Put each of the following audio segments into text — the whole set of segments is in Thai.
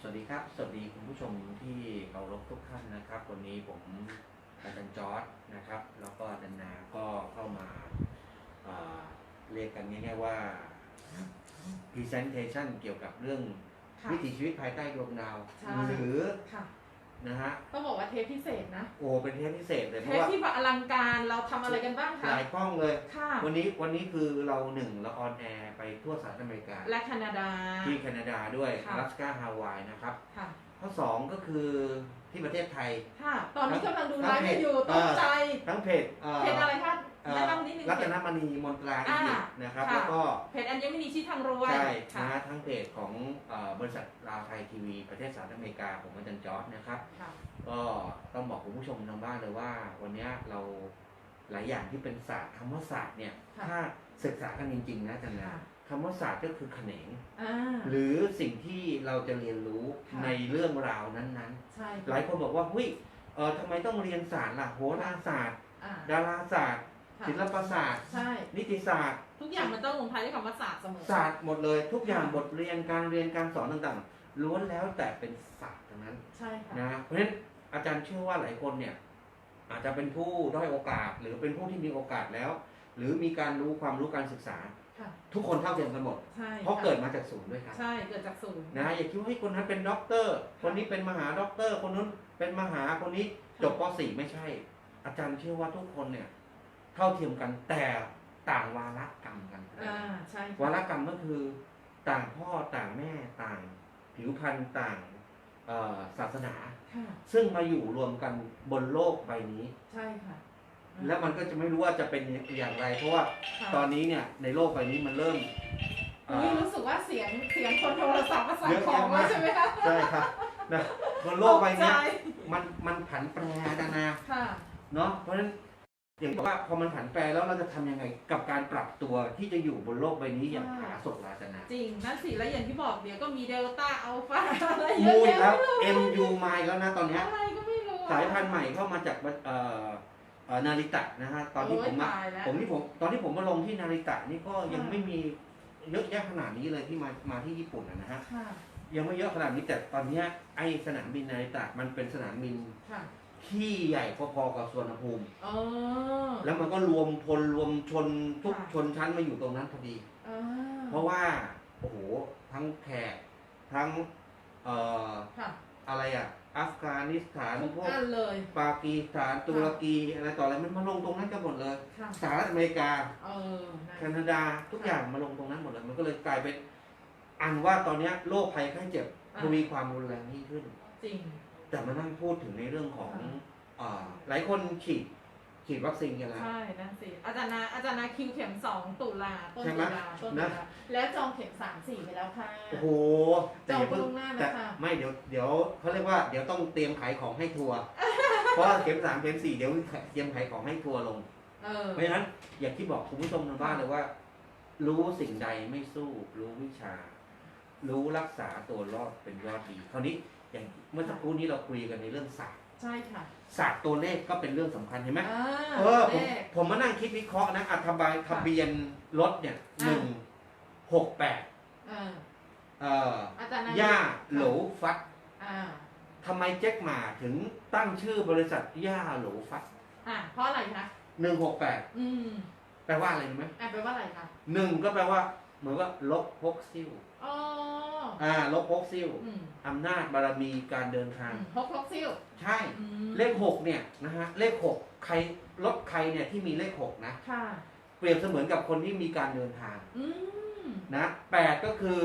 สวัสดีครับ สวัสดีคุณผู้ชมที่เคารพทุกท่านนะครับ วันนี้ผมอาจารย์จอร์ดนะครับ แล้วก็อาจารย์นาก็เข้ามาเอ่อเรียกกันง่ายๆว่า presentation เกี่ยวกับเรื่องค่ะวิถีชีวิตภายใต้ดวงดาว ใช่ หรือค่ะ นะฮะต้องบอกว่าเทปพิเศษนะ โอ้เป็นเทปพิเศษเลยเพเทราะปว่าที่แบบอลังการเราทำอะไรกันบ้างหคะ ลายกล้องเลย ค่ะ วันนี้วันนี้คือเราหนึ่งเราออนแอร์ไปทั่วสหรัฐอเมริกา และแคนาดา ที่แคนาดาด้วยค่ะอลาสกาฮาวายนะครับ ค่ะ ข้อสองก็คือที่ประเทศไทย ค่ะ ตอนนี้กำลังดูไลฟ์ทั้งเพจกันอยู่ตกใจ ทั้งเพจอ่อเพจอะไร รัตเพจนมณีมนตราอีอ่ายิปต์นะครับค่ะแล้วก็เพจอัญมณีชี้ทางรวยใช่ค่ะนะทั้งเพจของเอ่อบริษัทลาวไทยทีวี ประเทศสหรัฐอเมริกาผมอาจารย์จอร์ดนะครับค่ะก็ต้องบอกคุณผู้ชมทางบ้านเลยว่า วันนี้เราหลายอย่างที่เป็นศาสตร์คำว่าศาสตร์เนี่ยค่ะถ้าศึกษากันจริงๆนะอาจารย์นะค่ะคำว่าศาสตร์ก็คือแขนงอ่าหรือสิ่งที่เราจะเรียนรู้ค่ะในเรื่องราวนั้นๆใช่หลายคนบอกว่าเฮ้ยเออทำไมต้องเรียนศาสตร์ล่ะโหราศาสตร์อ่าดาราศาสตร์ ค่ะศิลปศาสตร์ ใช่ นิติศาสตร์ ทุกอย่างมันต้องลงท้ายด้วยคำว่าศาสตร์เสมอ ศาสตร์หมดเลยทุกอย่างค่ะบทเรียนการเรียนการสอนต่างๆล้วนแล้วแต่เป็นศาสตร์ทั้งนั้นใช่ค่ะ นะเพราะฉะนั้นอาจารย์เชื่อว่าหลายคนเนี่ย อาจจะเป็นผู้ด้อยโอกาส หรือเป็นผู้ที่มีโอกาสแล้ว หรือมีการรู้ความรู้การศึกษา ค่ะ ทุกคนเท่าเทียมกันหมด ใช่เพราะค่เกิดมาจากศูนย์ด้วยครับใช่ เกิดจากศูนย์ นะอย่าคิดว่าให้ยคนนั้นเป็นด็อกเตอร์ คนนี้เป็นมหาด็อกเตอร์ คนนู้นเป็นมหาคนนี้จบป .4 ไม่ใช่ อาจารย์เชื่อว่าทุกคนเนี่ย เท่าเทียมกัน แต่ต่างวาระกรรมกันอ่าใช่ค่ะวาระกรรมก็คือต่างพ่อต่างแม่ต่าง ผิวพรรณต่างเอ่อศาสนา ค่ะซึ่งมาอยู่รวมกันบนโลกใบนี้ ใช่ค่ะแล้วมันก็จะไม่รู้ว่าจะเป็นอย่างไร เพราะว่าค่ะตอนนี้เนี่ยในโลกใบนี้มันเริ่มเอ่อุ๊ยอรู้สึกว่าเสียงเสียงคนโทรศัพท์มาสั่งเยอะของแยะแล้วมากใช่ไหมคะใช่ครับนะบนโลกใบเนี้ยตใจมันมันผันแปรนะนะค่ะ เนาะเพราะฉะนั้น อย่างที่บอกว่าพอมันผันแปรแล้วเราจะทำยังไงกับการปรับตัวที่จะอยู่บนโลกใบนี้อย่างอ่าผาสกราชนาจริงนั่นสิแล้วอย่างที่บอกเดี๋ยวก็มีเดลต้าอัลฟาอะไรเยมูอะอีกแยะแล้ว MU มาอีกแล้วนะตอนเนี้ยอะไรก็ไม่รู้อะสายพันธุ์ใหม่เข้ามาจากเอ่อเอ่อนาริตะนะฮะตอนที่ผมมา โยตายแล้วผมที่ผมตอนที่ผมมาลงที่นาริตะนี่ก็ยังค่ะไม่มีเยอะแยะขนาดนี้เลยที่มามาที่ญี่ปุ่นนะฮะค่ะยังไม่เยอะขนาดนี้แต่ตอนเนี้ยไอสนามบินนาริตะมันเป็นสนามบินค่ะ ที่ใหญ่พอๆกับสวนภูมิ อ๋อ แล้วมันก็รวมพลรวมชนทุกค่ะ ชนชั้นมาอยู่ตรงนั้นพอดี อ่าเพราะว่าโอ้โหทั้งแขกทั้งเอ่อค่ะอะไรอะอัฟกานิสถานทุกพวกอันเลยปากีสถานตุรกีอะไรต่ออะไรมันมาลงตรงนั้นกันหมดเลยค่ะสหรัฐอเมริกา เออนะแคนาดาทุกอย่างมาลงตรงนั้นหมดเลยมันก็เลยกลายเป็นอันว่าตอนเนี้ยโรคภัยไข้เจ็บทวีความรุนแรงยิ่งขึ้น จริง แต่มานั่งพูดถึงในเรื่องของค่ะอ่าหลายคนฉีดฉีดวัคซีนกันแล้ว ใช่นั่นสิอาจารย์นาอาจารย์นาคิวเข็มสองตุลาต้นใช่ไหมตุลาต้นตุนะ ลาแล้วจองเข็มสามสี่ไปแล้วค่ะ โอ้โหจองย่าเพิ่ล่วงหน้าแต่นะคะไม่เดี๋ยวเดี๋ยวเขาเรียกว่าเดี๋ยวต้องเตรียมขายของให้ทัวร์ เพราะว่าเข็มสามเข็มสี่เดี๋ยวเตรียมขายของให้ทัวร์ลง เออ เพราะฉะนั้นอย่างที่บอกคุณผู้ชมทางบ้านเลยว่า รู้สิ่งใดไม่สู้ รู้วิชา รู้รักษาตัวรอดเป็นยอดดีคราวนี้ อย่างเมื่อสักครู่นี้เราคุยกันในเรื่องศาสตร์ใช่ค่ะ ศาสตร์ตัวเลขก็เป็นเรื่องสำคัญเห็นไหมอ่าเออผมเลข ผมมานั่งคิดวิเคราะห์นะอัทบายทะเบียนรถเนี่ยหอ่า นึ่งหกแปดเออเอ่ออาจารย์นาย่าโหลฟัดอ่าทำไมแจ็คหมาถึงตั้งชื่อบริษัทย่าโหลฟัดอ่าเพราะอะไรคะหนึ่งหกแปดอืมแปลว่าอะไรรู้ไหมอ่าแปลว่าอะไรคะหนึ่งก็แปลว่า เหมือนว่าลบพกซิ่ว อ๋อ อ่าลบพกซิ่วอืมอำนาจบารมีการเดินทางอืมฮกฮกซิลใช่ อืมเลขหกเนี่ยนะฮะเลขหกใครรถใครเนี่ยที่มีเลขหกนะค่ะ เปรียบเสมือนกับคนที่มีการเดินทางอืมนะแปดก็คือ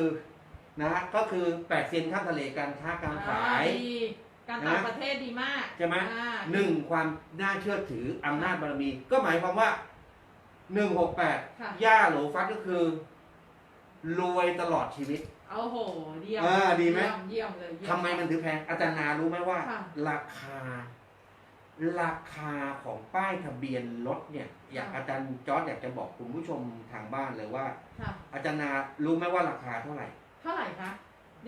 นะฮะก็คือแปดเซียนข้ามทะเลการค้าการขาย อ่ดีการต่างประเทศดีมากใช่ไหมอ่าหนึ่งความน่าเชื่อถืออำนาจบารมี ก็หมายความว่าหนึ่งหกแปดค่ะย่าโหลฟัดก็คือ รวยตลอดชีวิต โอ้โหเยี่ยมอ่าดีไหมเยี่ยมเยี่ยมเลยเยี่ย ทำไมมันถึงแพง อาจารย์นารู้ไหมว่า ค่ะ ราคา ราคาของป้ายทะเบียนรถเนี่ย อยากอาจารย์จอร์ดอยากจะบอกคุณผู้ชมทางบ้านเลยว่า ค่ะ อาจารย์นารู้ไหมว่าราคาเท่าไหร่เท่าไหร่คะ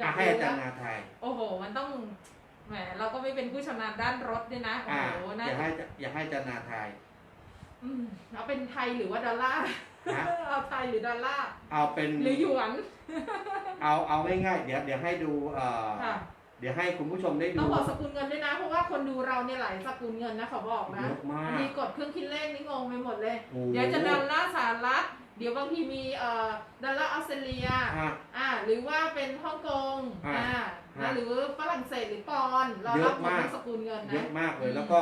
อะให้อาจารย์นาทายโอ้โห มันต้อง แหม เราก็ไม่เป็นผู้ชำนาญด้านรถด้วยนะ โอ้อ่าโหอน่าย่าให้อยากให้อาจารย์นาทาย อืมเอาเป็นไทยหรือว่าดอลลาร์ นะเอาไทยหรือดอลลาร์เอาเป็นหรือหยวน เอาเอาง่ายๆเดี๋ยวเดี๋ยวให้ดูเอ่อค่ะ เดี๋ยวให้คุณผู้ชมได้ต้ดูองบอกสกุลเงินด้วยนะ เพราะว่าคนดูเราเนี่ยหลายสกุลเงินนะเขาบอกนะเยอะมากบางทีกดเครื่องคิดเลขนี่งงไปหมดเลย โอ้เดี๋ยวจะดอลลาร์สหรัฐเดี๋ยวบางทีมีเอ่อดอลลาร์ออสเตรเลีย อะ อ่า หรือว่าเป็นฮ่องกงอ่าอ่าฮะหรือฝรั่งเศสหรือปอนด์เราเยรัอะบหมดมาก ทั้งสกุลเงินเยนะอะมากเลย อืม แล้วก็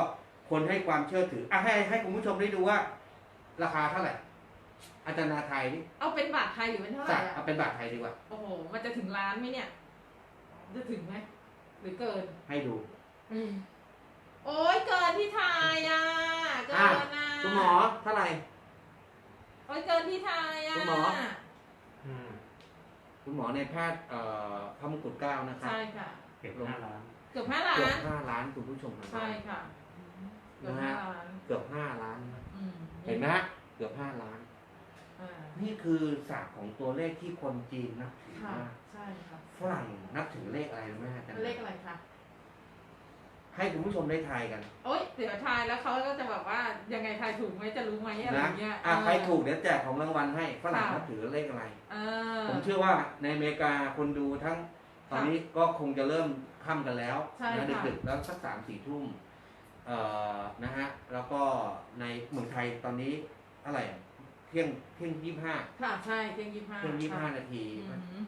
คนให้ความเชื่อถืออะให้ให้คุณผู้ชมได้ดูว่า ราคาเท่าไหร่ อาจารย์นาไทยนี่เอาเป็นบาทไทยหรือเป็นเท่าไหจัร่ดอะเอาเป็นบาทไทยดีกว่า โอ้โห มันจะถึงล้านไหมเนี่ย จะถึงไหมหรือเกิน ให้ดู อืมโอ้ยเกินที่ไทยอะ เกินนะคุณหมอเท่าไหร่ โอ้ยเกินที่ไทยอะคุณหมอคุณหมอในแพทย์เอ่อพระมงกุฎเกล้านะครับ ใช่ค่ะ เก็บห้าล้าน เกือบห้าล้าเกือนบห้าล้านคุณผู้ชมทางใช่บ้านค่ะ เกือบห้าล้านเกือบห้าล้าน อืมเห็นไหมฮะเกือบห้าล้าน อ่านี่คือศาสตร์ของตัวเลขที่คนจีนนับถือค่ะ มากใช่ค่ะ ฝรั่งนับถือเลขอะไรรู้ไหมฮะอาจารย์เลขอะไรคะ ให้คุณผู้ชมได้ทายกันโอ๊ยเดี๋ยวทายแล้วเขาก็จะแบบว่ายังไงทายถูกไหมจะรู้ไหมอะไรนะเงี้ยอะเออใครถูกเดี๋ยวแจกของรางวัลให้ฝรั่งค่ะนับถือเลขอะไร เออผมเชื่อว่าในอเมริกาคนดูทั้งตอนนี้ก็คงจะเริ่มค่ำกันแล้วใช่นะค่ะดึกๆแล้วสักสามสี่ทุ่มเอ่อนะฮะแล้วก็ในเมืองไทยตอนนี้เท่าไหร่อะเที่ยงเที่ยงยี่ห้าค่ะใช่เที่ยงยี่ห้าเที่ยงยี่ห้านาทีอืม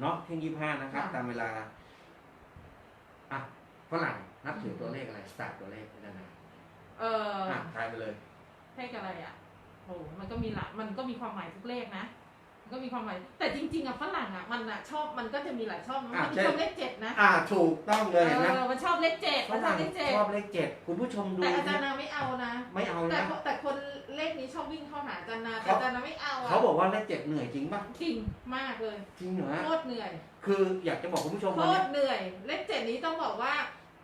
เนาะเที่ยงยี่ห้านะครับค่ะตามเวลาอะฝรั่งนับถือตัวเลขอะไรศาสตร์ตัวเลขนั่นนะเอออะทายไปเลยเลขอะไรอะโหมันก็มีหละมันก็มีความหมายทุกเลขนะมันก็มีความหมาย แต่จริง ๆอะฝรั่งอะมันอะชอบมันก็จะมีหลายชอบมันอะมีเช่นชอบเลขเจ็ดนะอ่าถูกต้องเลยเห็นไหมเออมันชอบเลขเจ็ดฝมันชอรั่บงเลขเจ็ดชอบเลขเจ็ดคุณผู้ชมดูแต่อาจารย์นาไม่เอานะไม่เอาแต่นะแต่ งเข้าหาอาจารย์นาแต่เขาอาจารย์นาไม่เอาอะเขาบอกว่าเลขเจ็ดเหนื่อยจริงป่ะจริงมากเลยจริงเหรอโคตรเหนื่อย คืออยากจะบอกคุณผู้ชมโควันนี้ตรเหนื่อย เลขเจ็ดนี้ต้องบอกว่า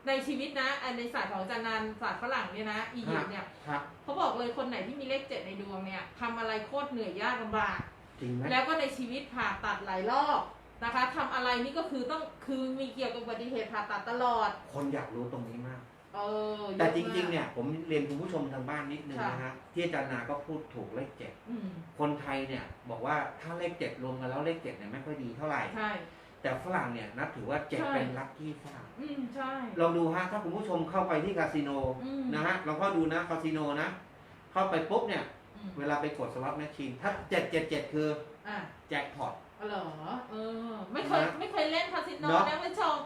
ในชีวิตนะอันในศาสตร์ของอาจารย์นันศาสตร์ฝรั่งเนี่ยนะอียิปต์เนี่ยครับเขาบอกเลยคนไหนที่มีเลขเจ็ดในดวงเนี่ยทำอะไรโคตรเหนื่อยยากลำบากจริงไหมแล้วก็ในชีวิตผ่าตัดหลายรอบนะคะทำอะไรนี่ก็คือต้องคือมีเกี่ยวกับอุบัติเหตุผ่าตัดตลอด คนอยากรู้ตรงนี้มาก เออแต่ยอะจมากริงๆเนี่ยผมเรียนคุณผู้ชมทางบ้านนิดนึงค่ะนะฮะที่อาจารย์นาก็พูดถูกเลขเจ็ดอืมคนไทยเนี่ยบอกว่าถ้าเลขเจ็ดรวมกันแล้วเลขเจ็ดเนี่ยไม่ค่อยดีเท่าไหร่ใช่แต่ฝรั่งเนี่ยนับถือว่าเจ็ดใช่เป็นลัคกี้ฝรั่งอืมใช่ลองดูฮะถ้าคุณผู้ชมเข้าไปที่คาสิโนอืมนะฮะลองเข้าดูนะคาสิโนนะ เข้าไปปุ๊บเนี่ยอืมเวลาไปกดสล็อตแมชชีนถ้าเจ็ดเจ็ดเจ็ดคืออะแจ็คพอตอ๋อเหรอเออ ไม่เคยนะไม่เคยเล่นคาสิโนเนอะนะไม่ชม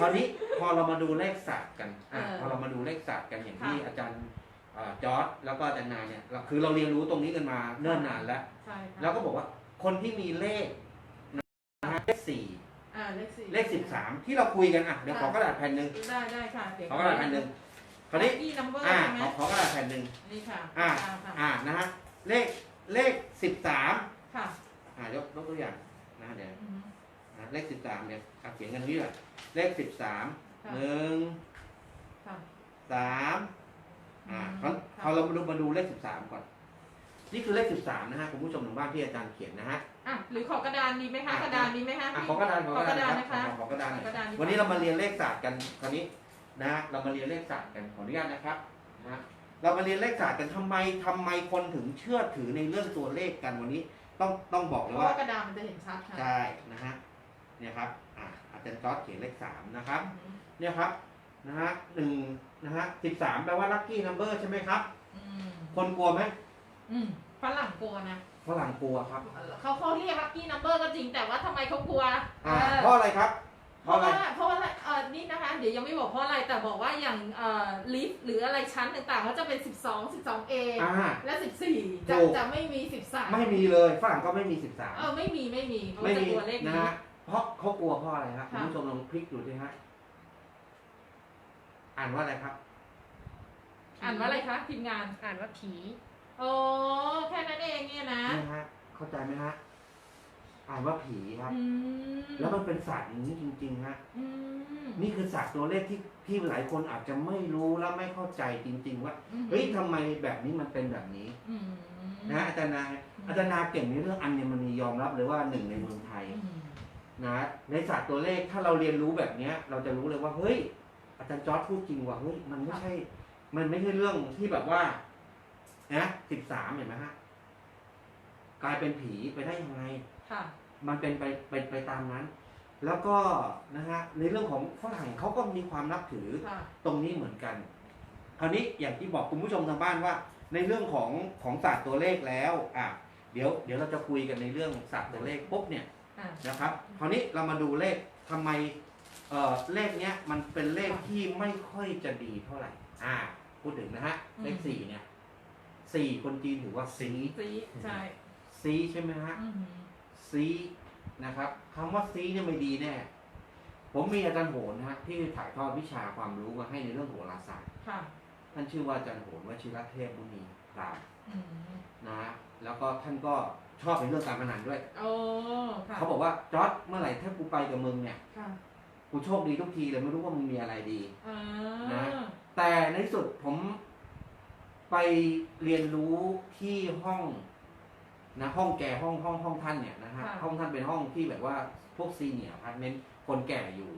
คราวนี้พอเรามาดูเลขศาสตร์กันอะเออพอเรามาดูเลขศาสตร์กันอย่างค่ะที่อาจารย์เอ่อจอร์ดแล้วก็อาจารย์นายเนี่ยเราคือเราเรียนรู้ตรงนี้กันมาเนิ่นนานแล้ว ใช่ค่ะแล้วก็บอกว่าคนที่มีเลขนะฮะเลขสี่อ่าเลขสี่เลขสิบสามที่เราคุยกันอะเดี๋ยวขอกระดาษแผ่นหนึ่งได้ได้ค่ะเดี๋ยวขอกระดาษแผ่นหนึ่งคราวนี้ที่นัมเบอร์อ่าใช่ไหมขอขอกระดาษแผ่นหนึ่ง นี่ค่ะอ่าค่ะค่ะอ่านะฮะเลขเลขสิบสามค่ะอ่ายกยกตัวอย่างนะเดี๋ยวอืม นะเลขสิบสามเนี่ยอะเขียนกันนี้แหละเลขสิบสามค่ะ หนึ่งค่ะสามอ่าอืมเขาค่ะเขาเรามาดูมาดูเลขสิบสามก่อน นี่คือเลขสิบสามนะฮะคุณผู้ชมทางบ้านที่อาจารย์เขียนนะฮะ อะหรือขอกระดานดีไหมคะ อะ กระดานดีไหมคะอะขอกระดานขอกระดานขอกระดานนะคะขอขอกระดานหน่อยขอกระดานดีกว่า วันนี้เรามาเรียนเลขศาสตร์กันคราวนี้นะฮะเรามาเรียนเลขศาสตร์กันขออนุญาตนะครับนะฮะเรามาเรียนเลขศาสตร์กันทำไมทำไมคนถึงเชื่อถือในเรื่องตัวเลขกันวันนี้ ต้องต้องบอกเพเลยราะว่า ว่ากระดานมันจะเห็นชัดค่ะ ใช่นะฮะ เนี่ยครับอะอาจารย์จอร์ดเขียนเลขสามนะครับอืมเนี่ยครับนะฮะหนึ่งนะฮะสิบสามแปลว่าลัคกี้นัมเบอร์ใช่ไหมครับ อืมคนกลัวไหมอืมฝรั่งกลัวนะฝรั่งกลัวครับเขาเขาเรียกลัคกี้นัมเบอร์ก็จริงแต่ว่าทำไมเขากลัวอ่าเออเพราะอะไรครับ เพเพราะราะอะไร ว่าเพราะว่าเออนี่นะคะ เดี๋ยวยังไม่บอกเพราะอะไรแต่บอกว่าอย่างเอ่อลิฟต์หรืออะไรชั้นต่างๆก็จะเป็น 12 12 A อ่า และ 14 จะถูก จะไม่มี 13ไม่มีเลยฝรั่งก็ไม่มีสิบสามเออไม่มีไม่มีเขาไม่จะมีกลัวเลขนะนี้ฮะ เพราะเขากลัวเพราะอะไรครับคุณค่ะผู้ชมลองพลิกดูสิฮะอ่านว่าอะไรครับ อ่านว่าอะไรคะทีมงาน อ่านว่าผี โอ้แค่นั้นเองเนี่ยนะนี่ฮะ เข้าใจไหมฮะ อ่านว่าผีครับ อืมแล้วมันเป็นศาสตร์อย่างนี้จริงๆฮะ อืมนี่คือศาสตร์ตัวเลขที่ที่หลายคนอาจจะไม่รู้และไม่เข้าใจจริง ๆ ว่าอืมเฮ้ยทำไมแบบนี้มันเป็นแบบนี้ อืมนะอาจารย์นาอาจารย์นาเก่งในเรื่องอัญมณียอมรับเลยว่าหนึ่งในเมืองไทย อืม นะในศาสตร์ตัวเลขถ้าเราเรียนรู้แบบเนี้ย เราจะรู้เลยว่าเฮ้ย อาจารย์จอร์ดพูดจริงว่าเฮ้ยมันไม่ใช่ มันไม่ใช่เรื่องที่แบบว่านะสิบสามเห็นไหมฮะกลายเป็นผีไปได้ยังไงค่ะ มันเป็นไปไปไปตามนั้น แล้วก็นะฮะในเรื่องของฝรั่งเขาก็มีความนับถือค่ะ ตรงนี้เหมือนกัน คราวนี้อย่างที่บอกคุณผู้ชมทางบ้านว่า ในเรื่องของของศาสตร์ตัวเลขแล้ว อะ เดี๋ยว เดี๋ยวเราจะคุยกันในเรื่องศาสตร์ตัวเลขปุ๊บเนี่ย อ่านะครับ คราวนี้เรามาดูเลขทำไมเอ่อเลขเนี้ยมันเป็นเลขที่ไม่ค่อยจะดีเท่าไหร่ อ่า พูดถึงนะฮะ เลขสี่เนี่ยสี่คนจีนถือว่าซีซีใช่ซีใช่ไหมฮะ อือหือซีนะครับคำว่าซีเนี่ยไม่ดีแน่ ผมมีอาจารย์โหนนะฮะที่ถ่ายทอดวิชาความรู้มาให้ในเรื่องโหราศาสตร์ค่ะท่านชื่อว่าอาจารย์โหนวชิรเทพมุนี พรามอืมนะฮะแล้วก็ท่านก็ชอบในเรื่องการพนันด้วยโอ้ค่ะเขาบอกว่าจอร์ดเมื่อไหร่ถ้ากูไปกับมึงเนี่ยค่ะกูโชคดีทุกทีเลยไม่รู้ว่ามึงมีอะไรดีอ่านะแต่ในที่สุดผมไปเรียนรู้ที่ห้องนะห้องแกห้องห้องห้องท่านเนี่ยนะฮะห้องท่านเป็นห้องที่แบบว่าพวกซีเนียร์พาร์ทเมนต์คนแก่อยู่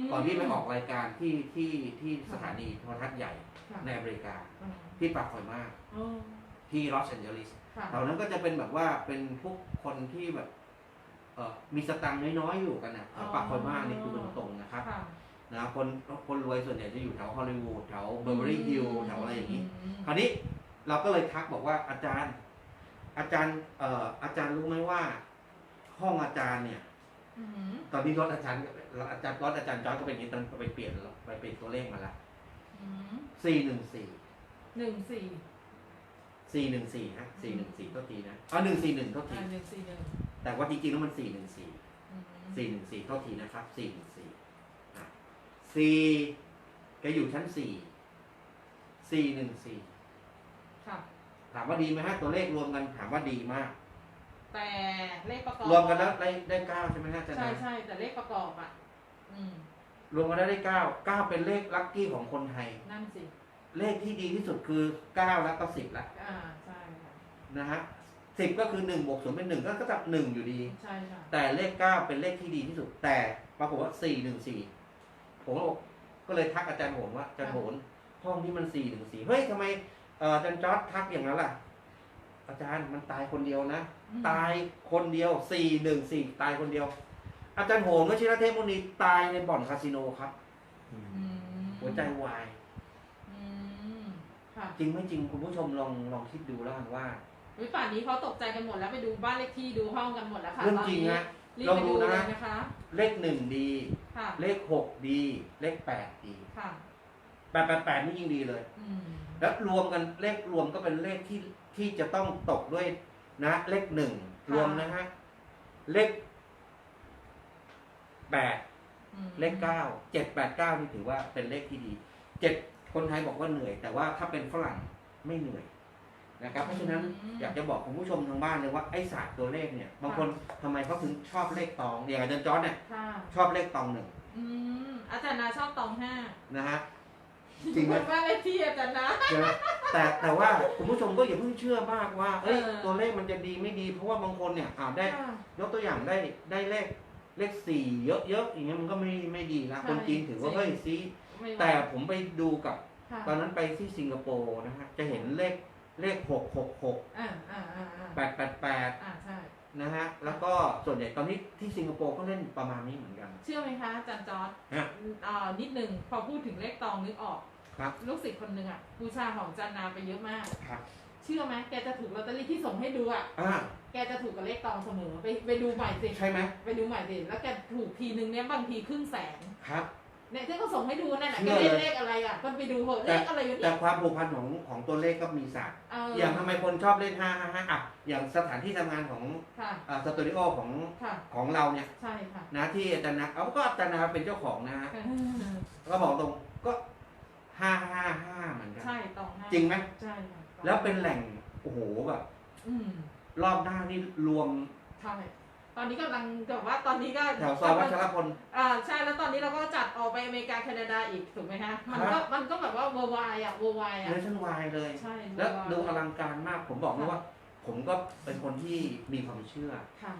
ม ก่อนที่ไปออกรายการที่ที่ที่สถานีโทรทัศน์ใหญ่ค่ะ ในอเมริกาอ่าที่ปากคอยมากโอ้ที่ลอสแอนเจลิสค่ะแถวนั้นก็จะเป็นแบบว่าเป็นพวกคนที่แบบเออมีสตังค์น้อยๆอยู่กันนะแถวปากคอยมากนี่คือตรงๆนะครับค่ะนะคนคนรวยส่วนใหญ่จะอยู่แถวฮอลลีวูดแถวเบอร์เบอรี่ฮิลแถวอะไรอย่างนี้นี้ คราวนี้เราก็เลยทักบอกว่าอาจารย์ อาจารย์เอ่ออาจารย์รู้ไหมว่า ห้องอาจารย์เนี่ยอืมตอนนี้รถอาจารย์อาจารย์รถอาจารย์จอยก็เป็นอย่างนี้ตอนไปเปลี่ยนไปเปลี่ยนตัวเลขมาละอืม สี่หนึ่งสี่หนึ่งสี่สี่หนึ่งสี่ฮะสี่หนึ่งสี่ก็ทีนะอ๋อหนึ่งสี่หนึ่งก็ทีอ่าหนึ่งสี่หนึ่งแต่ว่าจริงๆแล้วมันสี่หนึ่งสี่อืมสี่หนึ่งสี่เท่าทีนะครับสี่หนึ่งสี่อะสี่แกอยู่ชั้นสี่สี่หนึ่งสี่ค่ะถามว่าดีไหมฮะตัวเลขรวมกันถามว่าดีมาก แต่เลขประกอบรวมกันแล้วได้ได้เก้าใช่ไหมฮะอาจารย์ใช่นะใช่แต่เลขประกอบอะ อืม รวมกันแล้วได้เก้าเก้าเป็นเลขลัคกี้ของคนไทย นั่นสิ เลขที่ดีที่สุดคือเก้าแล้วก็สิบละอ่า ใช่ค่ะ นะฮะสิบก็คือหนึ่งบวกศูนย์เป็นหนึ่งก็จะหนึ่งอยู่ดี ใช่ค่ะ แต่เลขเก้าเป็นเลขที่ดีที่สุด แต่ปรากฏว่าสี่หนึ่งสี่ผมก็บอกก็เลยทักอาจารย์โหนว่าอาจารย์โหนห้องที่มันสี่หนึ่งสี่เฮ้ยทำไมเอ่ออาจารย์จอร์ดทักอย่างนั้นล่ะ อาจารย์มันตายคนเดียวนะ อืม ตายคนเดียวสี่หนึ่งสี่ตายคนเดียว อาจารย์โหนวชิรเทพมุนีตายในบ่อนคาสิโนครับ อืมหัวใจวาย อืมค่ะจริงไม่จริงคุณผู้ชมลองลองคิดดูแล้วกันว่า วิป่านนี้เขาตกใจกันหมดแล้วไปดูบ้านเลขที่ดูห้องกันหมดแล้วค่ะเรื่องตอนจริงนี้นะรีบลองไปดูดูนะ เลยนะคะ เลขหนึ่งดี ค่ะเลขหกดี เลขแปดดีค่ะแปดแปดแปดนี่ยิ่งดีเลย อืมแล้วรวมกันเลขรวมก็เป็นเลขที่ที่จะต้องตกด้วยนะ เลขหนึ่งรวมนะฮะเลข แปดอืมเลขเก้าเจ็ดแปดเก้านี่ถือว่าเป็นเลขที่ดีเจ็ดคนไทยบอกว่าเหนื่อย แต่ว่าถ้าเป็นฝรั่งไม่เหนื่อยนะครับ เพราะฉะนั้นอยากจะบอกคุณผู้ชมทางบ้านเลยว่าไอ้ศาสตร์ตัวเลขเนี่ยบางคนทำไมเขาถึงชอบเลขตองอย่างอาจารย์จอร์ดเนี่ยค่ะชอบเลขตองหนึ่งอืมอาจารย์นาชอบตองห้านะฮะจริงไหมบ้านเลขที่อาจารย์นาเดี๋ยวแต่แต่ว่าคุณผู้ชมก็อย่าเพิ่งเชื่อมากว่า เอ้ยเออตัวเลขมันจะดีไม่ดี เพราะว่าบางคนเนี่ยอ่าได้ค่ะยกตัวอย่างได้ได้เลข เลขสี่เยอะๆอย่างเงี้ยมันก็ไม่ไม่ดีนะใช่คนจีนถือว่าจริงเฮ้ยซีไม่ไหวแต่ผมไปดูกับ ค่ะตอนนั้นไปที่สิงคโปร์นะฮะจะเห็นเลขเลขหกหกหกอ่าอ่าอ่าอ่าแปดแปดแปดอ่าใช่ นะฮะแล้วก็ส่วนใหญ่ตอนนี้ที่สิงคโปร์ก็เล่นประมาณนี้เหมือนกัน เชื่อไหมคะอาจารย์จอร์ดฮะอ่านิดหนึ่งพอพูดถึงเลขตองนึกออก ครับ ลูกศิษย์คนหนึ่งอะบูชาของอาจารย์นาไปเยอะมาก ครับเชื่อไหมแกจะถูกลอตเตอรี่ที่ส่งให้ดูอะ อ่าแกจะถูกกับเลขตองเสมอ ไปไปดูใหม่สิ ใช่ไหมไปดูใหม่สิ แล้วแกถูกทีนึงเนี้ยบางทีครึ่งแสน ครับ เนี่ยที่เขาส่งให้ดูนั่นแหละเชื่แกอเล่นเลยเลขอะไรอะก็ไปดูเหอะเลแต่ขอะไรอยู่แต่เนี่ยความผูกพันของของตัวเลขก็มีศาสตร์เอออย่างทำไมคนชอบเล่นห้าห้าห้าอะอย่างสถานที่ทำงานของค่ะ อ่าสตูดิโอของค่ะ ของเราเนี่ยใช่ค่ะนะที่อาจารย์นะเอาก็อาจารย์นะเป็นเจ้าของนะฮะก็บอกตรงก็ห้าห้าห้าเหมือนกัน ใช่ตองห้าจริงไหมใช่ค่ะตอง แล้วเป็นแหล่งโอ้โหแบบอืมรอบหน้านี่รวมใช่ตอนนี้กำลังแบบว่าตอนนี้ก็แถวซอยวัชรพล อ่าใช่แล้วตอนนี้เราก็จัดออกไปอเมริกาแคนาดาอีกถูกไหมคะมันครัก็บ มันก็แบบว่าเวอร์ไวอะเวอร์ไวอะเนชั่นวายเลย ใช่แล้ว worldwide ดูอลังการมากผมบอกเลยว่า ผมก็เป็นคนที่มีความเชื่อ ค่ะ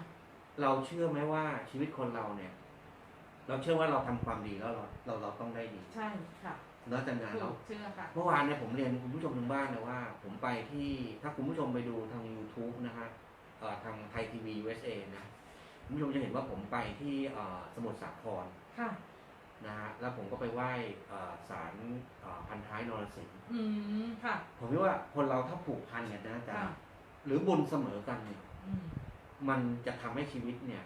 เราเชื่อไหมว่าชีวิตคนเราเนี่ย เราเชื่อว่าเราทำความดีแล้วเราเราเราต้องได้ดี ใช่ค่ะ เนอะอาจารย์นะถูเนาะกเชื่อค่ะ เมื่อวานเนี่ยผมเรียนคุณผู้ชมทางบ้านนะว่า ผมไปที่ถ้าคุณผู้ชมไปดูทาง YouTube นะฮะเอ่อทางไทยทีวี USA นะคุณผู้ชมจะเห็นว่าผมไปที่เอ่อสมุทรสาครค่ะ นะฮะแล้วผมก็ไปไหว้เอ่อศาลเอ่อพันท้ายนรสิงห์อืม ค่ะ ผมคิดว่าคนเราถ้าผูกพันกันนะอาจารค่ะย์หรือบุญเสมอกันเนี่ยอืม มันจะทำให้ชีวิตเนี่ย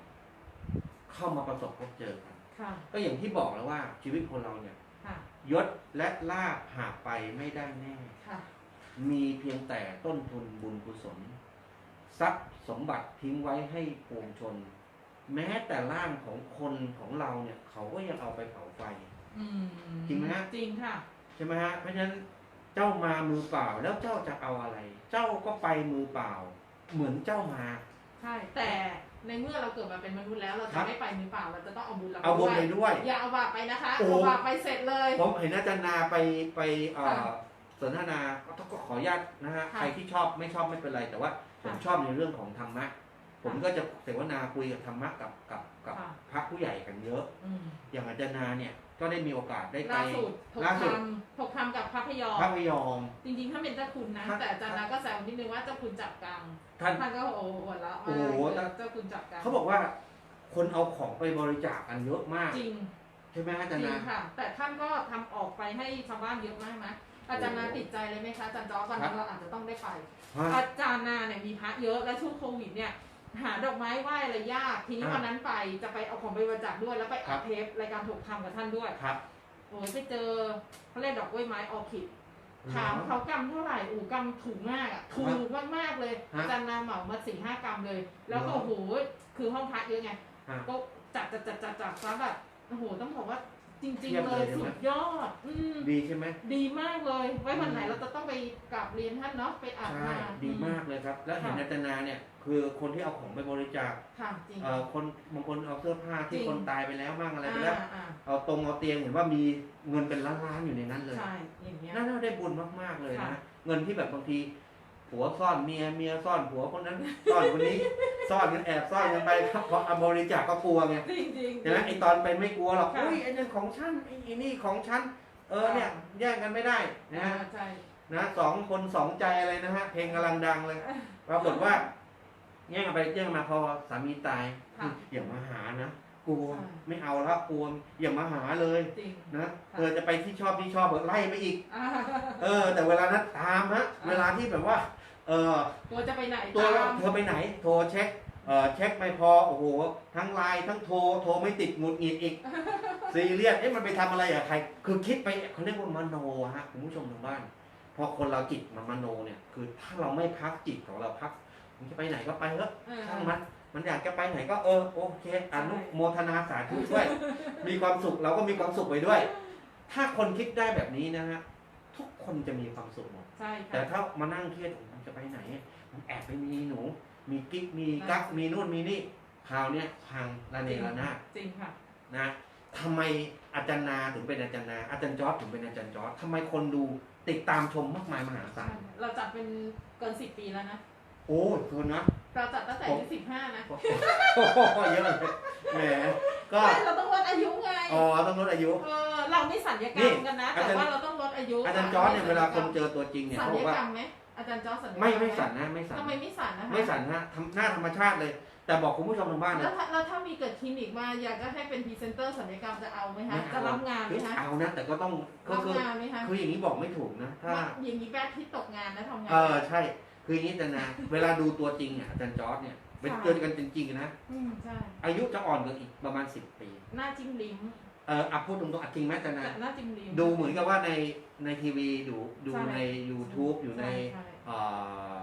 เข้ามาประสบพบเจอกัน ค่ะ ก็อย่างที่บอกแล้วว่าชีวิตคนเราเนี่ยค่ะ ยศและลาภหาไปไม่ได้แน่ ค่ะ มีเพียงแต่ต้นทุนบุญกุศล ทรัพย์สมบัติทิ้งไว้ให้ปวงชน แม้แต่ร่างของคนของเราเนี่ย เขาก็ยังเอาไปเผาไฟ อืมจริงไหมฮะ จริงค่ะ ใช่ไหมฮะเพราะฉะนั้นเจ้ามามือเปล่าแล้วเจ้าจะเอาอะไร เจ้าก็ไปมือเปล่า เหมือนเจ้ามา ใช่ แต่ ในเมื่อเราเกิดมาเป็นมนุษย์แล้วเราครัจะบ ไม่ไปมือเปล่าเราจะต้องเอาบุญเราเอาบุญไปด้วยด้วย อย่าเอาบาปไปนะคะโอ้เอาบาปไปเสร็จเลย ผมเห็นอาจารย์นาไปไปเอ่อค่ะสนทนาก็ก็ขออนุญาตนะฮะค่ะใครที่ชอบไม่ชอบไม่เป็นไร แต่ว่าผมค่ะชอบในเรื่องของธรรมะ ผมก็จะเสวนาคุยกับธรรมะกับกับกับค่ะ พระผู้ใหญ่กันเยอะ อืมอย่างอาจารย์นาเนี่ย ก็ได้มีโอกาสได้ไปล่าสุดถกล่าสุด คำถกคำกับพระพยอมพระพยอม จริงๆถ้าเป็นเจ้าคุณนะ ครับแต่อาจารย์นาก็แซวนิดนึงว่าเจ้าคุณจับกลางท่านท่านก็โอ้โหหัวเราะโอ้มากโหเลยเจ้าคุณจับกลางเขาบอกว่าคนเอาของไปบริจาคกันเยอะมาก จริง ใช่ไหมฮะอาจจารย์ริงนาค่ะ แต่ท่านก็ทำออกไปให้ชาวบ้านเยอะมากนะอาจารย์นาติดใจเลยไหมคะอาจารย์จอวันนั้นเราอาจจะต้องได้ไป ฮะอาจารย์นาเนี่ยมีพระเยอะและช่วงโควิดเนี่ย หาดอกไม้ไหว้อะไรยากทีนี้อ่าวันนั้นไปจะไปเอาของไปบริจาคด้วยแล้วไปครัอับดเทปรายการถกธรรมกับท่านด้วยครับโอ้ยไปเจอเขาเรียกดอกกล้วยไม้ออร์คิดถามเขากำเท่าไหร่อู๋กำถูกมากอะถูกมากๆเลยฮะอาจารย์นาเหมามาสี่ห้ากำเลย แล้วก็เหรอโอ้โหคือห้องพักเยอะไงฮะก็จัดจัดจัดจัดจัดซะแบบโอ้โหต้องบอกว่า จริงเทียๆบเลเลยยใช่ไหมสุดยอด อืมดีใช่ไหมดีมากเลย ไว้วันไหนอืมเราจะต้องไปกราบเรียนท่านเนาะไปอ่านใช่มาดีอืมากเลยครับ แล้วเห็นค่ะอาจารย์นาเนี่ย คือคนที่เอาของไปบริจาคค่ะจริง เอ่อคนบางคนเอาเสื้อผ้าที่จริง คนตายไปแล้วบ้างอะไรไปแล้วอ่าเอาตรงเอาเตียงเห็นว่ามีเงินเป็นล้านๆอยู่ในนั้นเลยใช่อย่างเงี้ย น่าได้บุญมากๆเลยค่ะ นะเงินที่แบบบางที ผัวซ่อนเมียเมียซ่อนผัวคนนั้นซ่อนคนนี้ ซ่อนกันแอบซ่อนกันไปครับเพราะเอาบริจาคก็กลัวไงจริงจริงเห็นไหมไอตอนเป็นไม่กลัวหรอกค่ะ อุ้ยไอนี่ของฉันไอนี่ของฉันเออเนี่ยแย่งกันไม่ได้นะอ่าฮะ ใช่ นะสองคนสองใจอะไรนะฮะ เพลงกำลังดังเลยปรากฏว่า แย่งกันไปแย่งมาพอสามีตายค่ะ อย่ามาหานะกลัวใช่ไม่เอาแล้วกลัวอย่ามาหาเลยจริง นะค่ะ เธอจะไปที่ชอบที่ชอบเออไล่ไปอีก อ่า เออ แต่เวลานั้นตามฮะอ่าเวลาที่แบบว่า เออตัวจะไปไหนตัวตามเธอไปไหน โทรเช็คเออเช็คไม่พอโอ้โหทั้งไลน์ทั้งโทรโทรไม่ติดหงุดหงิดอีกซีเรียสเอ๊ะมันไปทำอะไรอะใคร คือคิดไปเขาเรียกว่ามโนฮะคุณผู้ชมทางบ้าน พอคนเราจิตมันมโนเนี่ย คือถ้าเราไม่พักจิตของเราพักมันจะไปไหนก็ไปเถอะเออช่างมันมันอยากจะไปไหนก็เออโอเคอนุใช่โมทนาสาธุด้วย มีความสุขเราก็มีความสุขไปด้วย ถ้าคนคิดได้แบบนี้นะฮะทุก คนจะมีความสุขหมด ใช่แต่ค่ะ ถ้ามานั่งเครียดผมจะไปไหนผมแอบไปมีหนู มีกิ๊ก มีกั๊ก มีนู่น มีนี่ คราวเนี้ยพังระเนระนาดจริงค่ะ นะทำไมอาจารย์นาถึงเป็นอาจารย์นา อาจารย์จอร์ดถึงเป็นอาจารย์จอร์ดทำไมคนดูติดตามชมมากมายมหาศาล เราจัดเป็นเกินสิบปีแล้วนะ โอ้ยคนนะ เราจัดตั้งแต่อายุสิบห้านะโอ้โหเยอะเลยแหม ก็ใช่เราต้องลดอายุไง อ๋อ ต้องลดอายุ เออ เราไม่สัญญกรรมกันนะนี่แต่ว่าเราต้องลดอายุ อาจารย์จอร์ดเนี่ยเวลาคนเจอตัวจริงเนี่ยสัญเขาบญอกว่ากรรมไหมอาจารย์จอร์ดสัญญกรรมไม่ไม่หสั่นนะไม่สั่นทำไมไม่สั่นนะคะไม่สั่นฮะทำหน้าธรรมชาติเลย แต่บอกคุณผู้ชมทางบ้านแล้วนะถ้าแล้วถ้ามีเกิดคลินิกมาอยากจะให้เป็นพรีเซนเตอร์สัญญกรรมจะเอาไหมคะจะรับงานไหมเฮ้ยคะเอานะ แต่ก็ต้องก็รับคือ งานไหมคะคืออย่างนี้บอกไม่ถูกนะ ถ้า อย่างนี้แบทที่ตกงานแล้วทำงาน เออใช่ คืออย่างนี้แต่นะ เวลาดูตัวจริงอะอาจารย์จอร์ดเนี่ยเป็นค่ะ เจอกันจริงๆนะ อืมใช่อายุจะอ่อนกว่าอีกประมาณสิบปี หน้าจิ้มลิ้ม เอออะพูดตรงๆอะจริงไหมอาจารย์นะหน้าจิ้มลิ้มดูเหมือนกับว่าในในทีวีดูดูใช่ใน YouTube อยู่ในใช่เอ่อ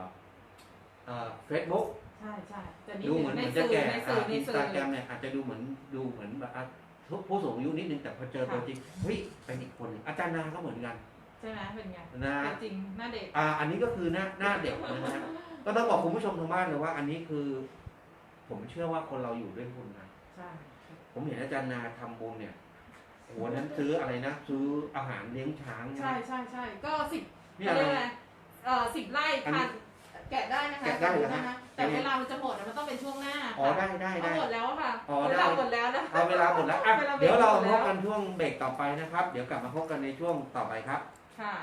เอ่อเฟซบุ๊กใช่ใช่จะนิดดูเหมือนในเหมือนจะสื่อแก่ในสื่อในอินสสื่ตาอแกรมเนี่ยอาจจะดูเหมือนดูเหมือนแบบอะผู้สูงอายุนิดนึงแต่พอเจอตัวจริงเฮ้ยเป็นอีกคนหนึ่งอาจารย์นาก็เหมือนกันใช่ไหมเป็นไงนะเป็นจริงหน้าเด็กอ่าอันนี้ก็คือหน้าหน้าเด็กนะฮะก็ต้องบอกคุณผู้ชมทางบ้านเลยว่า อันนี้คือ ผมเชื่อว่าคนเราอยู่ด้วยบุญนะ ใช่ผมเห็นอาจารย์นาทำบุญเนี่ย โอ้โหนั้นซื้ออะไรนะ ซื้ออาหารเลี้ยงช้างใช่ใช่ใช่ก็สิบนี่เขาอะไร เรียกอะไรเอ่อสิบไร่อันนี้ทานแกะได้นะคะแกะได้เหรอฮะนะคะแต่เวลามันจะหมดอะมันต้องเป็นช่วงหน้าอ๋อได้ได้เอาได้หมดแล้วอะค่ะอ๋อเวได้ ลาหมดแล้วนะเอาเวลาหมดแล้วอะวลบกเดี๋ยวเราหมพแล้บกันช่วงเบรกต่อไปนะครับ เดี๋ยวกลับมาพบกันในช่วงต่อไปครับ ค่ะ